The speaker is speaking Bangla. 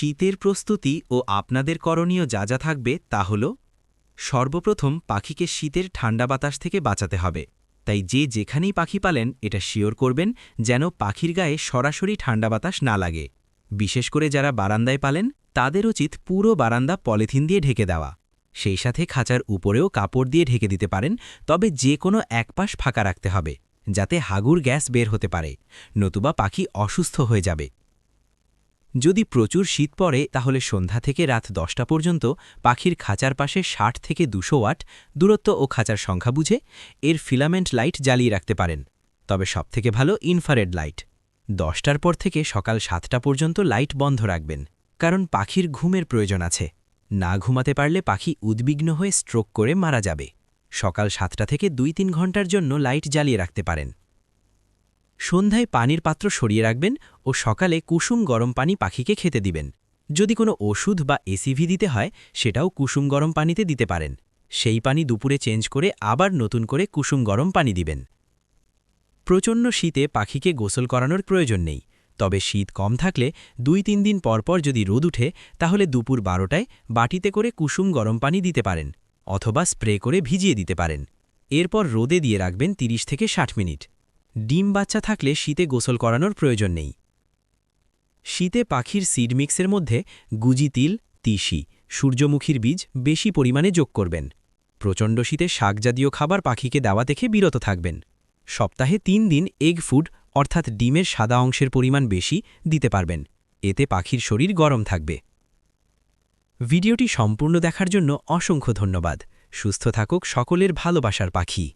শীতের প্রস্তুতি ও আপনাদের করণীয় যা যা থাকবে তা হল, সর্বপ্রথম পাখিকে শীতের ঠান্ডা বাতাস থেকে বাঁচাতে হবে। তাই যে যেখানেই পাখি পালেন, এটা শিওর করবেন যেন পাখির গায়ে সরাসরি ঠান্ডা বাতাস না লাগে। বিশেষ করে যারা বারান্দায় পালেন, তাদের উচিত পুরো বারান্দা পলিথিন দিয়ে ঢেকে দেওয়া। সেই সাথে খাঁচার উপরেও কাপড় দিয়ে ঢেকে দিতে পারেন, তবে যে কোনো একপাশ ফাঁকা রাখতে হবে, যাতে হাগুর গ্যাস বের হতে পারে, নতুবা পাখি অসুস্থ হয়ে যাবে। যদি প্রচুর শীত পড়ে, তাহলে সন্ধ্যা থেকে রাত দশটা পর্যন্ত পাখির খাঁচার পাশে ষাট থেকে দুশো ওয়াট দূরত্ব ও খাঁচার সংখ্যা বুঝে এর ফিলামেন্ট লাইট জ্বালিয়ে রাখতে পারেন। তবে সবথেকে ভালো ইনফারেড লাইট। দশটার পর থেকে সকাল সাতটা পর্যন্ত লাইট বন্ধ রাখবেন, কারণ পাখির ঘুমের প্রয়োজন আছে। না ঘুমাতে পারলে পাখি উদ্বিগ্ন হয়ে স্ট্রোক করে মারা যাবে। সকাল সাতটা থেকে দুই তিন ঘণ্টার জন্য লাইট জ্বালিয়ে রাখতে পারেন। সন্ধ্যায় পানির পাত্র সরিয়ে রাখবেন ও সকালে কুসুম গরম পানি পাখিকে খেতে দিবেন। যদি কোনো ওষুধ বা এসিভি দিতে হয়, সেটাও কুসুম গরম পানিতে দিতে পারেন। সেই পানি দুপুরে চেঞ্জ করে আবার নতুন করে কুসুম গরম পানি দিবেন। প্রচণ্ড শীতে পাখিকে গোসল করানোর প্রয়োজন নেই, তবে শীত কম থাকলে দুই তিন দিন পরপর যদি রোদ উঠে, তাহলে দুপুর বারোটায় বাটিতে করে কুসুম গরম পানি দিতে পারেন, অথবা স্প্রে করে ভিজিয়ে দিতে পারেন। এরপর রোদে দিয়ে রাখবেন ৩০ থেকে ষাট মিনিট। ডিম বাচ্চা থাকলে শীতে গোসল করানোর প্রয়োজন নেই। শীতে পাখির সিড মিক্সের মধ্যে গুজি তিল, তিসি, সূর্যমুখীর বীজ বেশি পরিমাণে যোগ করবেন। প্রচণ্ড শীতে শাকজাতীয় খাবার পাখিকে দেওয়া থেকে বিরত থাকবেন। সপ্তাহে তিন দিন এগ ফুড অর্থাৎ ডিমের সাদা অংশের পরিমাণ বেশি দিতে পারবেন। এতে পাখির শরীর গরম থাকবে। ভিডিওটি সম্পূর্ণ দেখার জন্য অসংখ্য ধন্যবাদ। সুস্থ থাকুক সকলের ভালোবাসার পাখি।